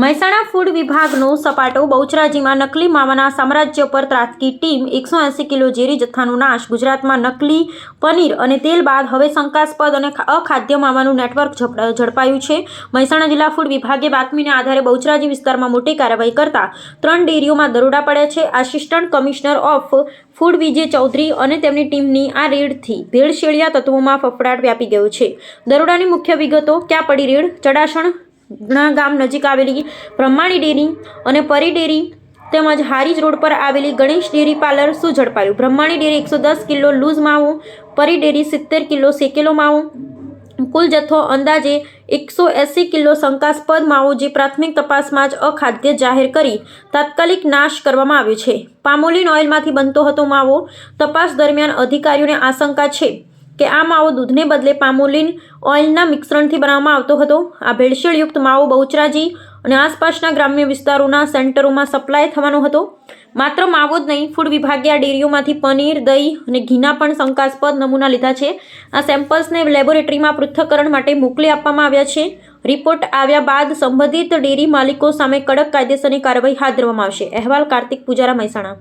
Mehsana food વિભાગનો સપાટો બહુચરાજીમાં નકલી માવાના સામ્રાજ્ય પર ત્રાસકી ટીમ એકસો એંસી કિલો ઝેરી જથ્થાનો નાશ. ગુજરાતમાં નકલી પનીર અને તેલ બાદ હવે શંકાસ્પદ અને અખાદ્ય માવાનું નેટવર્ક ઝડપાયું છે. મહેસાણા જિલ્લા ફૂડ વિભાગે બાતમીને આધારે બહુચરાજી વિસ્તારમાં મોટી કાર્યવાહી કરતા ત્રણ ડેરીઓમાં દરોડા પડ્યા છે. Assistant commissioner of food Vijay Chaudhary અને તેમની ટીમની આ રેડથી ભેળસેળિયા તત્વોમાં ફફડાટ વ્યાપી ગયો છે. દરોડાની મુખ્ય વિગતો, ક્યાં પડી રેડ? ચડાસણ ના ગામ નજીક આવેલી બ્રહ્માણી ડેરી અને પરી ડેરી તેમજ હારીજ રોડ પર આવેલી ગણેશ ડેરી પાર્લર શું ઝડપાયું બ્રહ્માણી ડેરી એકસો દસ કિલો લૂઝ માવો, પરી ડેરી સિત્તેર કિલો શેકેલો માવો, કુલ જથ્થો અંદાજે એકસો એંસી કિલો શંકાસ્પદ માવો જે પ્રાથમિક તપાસમાં જ અખાદ્ય જાહેર કરી તાત્કાલિક નાશ કરવામાં આવ્યો છે. પામોલિન ઓઇલમાંથી બનતો હતો માવો. તપાસ દરમિયાન અધિકારીઓને આશંકા છે. કે આ માવો દૂધને બદલે પામોલિન ઓઇલના મિશ્રણથી બનાવવામાં આવતો હતો. આ ભેળસેળયુક્ત માવો બહુચરાજી અને આસપાસના ગ્રામ્ય વિસ્તારોના સેન્ટરોમાં સપ્લાય થવાનો હતો. માત્ર માવો જ નહીં, ફૂડ વિભાગે આ ડેરીઓમાંથી પનીર, દહીં અને ઘીના પણ શંકાસ્પદ નમૂના લીધા છે. આ સેમ્પલ્સને લેબોરેટરીમાં પૃથ્થકરણ માટે મોકલી આપવામાં આવ્યા છે. રિપોર્ટ આવ્યા બાદ સંબંધિત ડેરી માલિકો સામે કડક કાયદેસરની કાર્યવાહી હાથ ધરવામાં આવશે. અહેવાલ કાર્તિક પૂજારા મહેસાણા.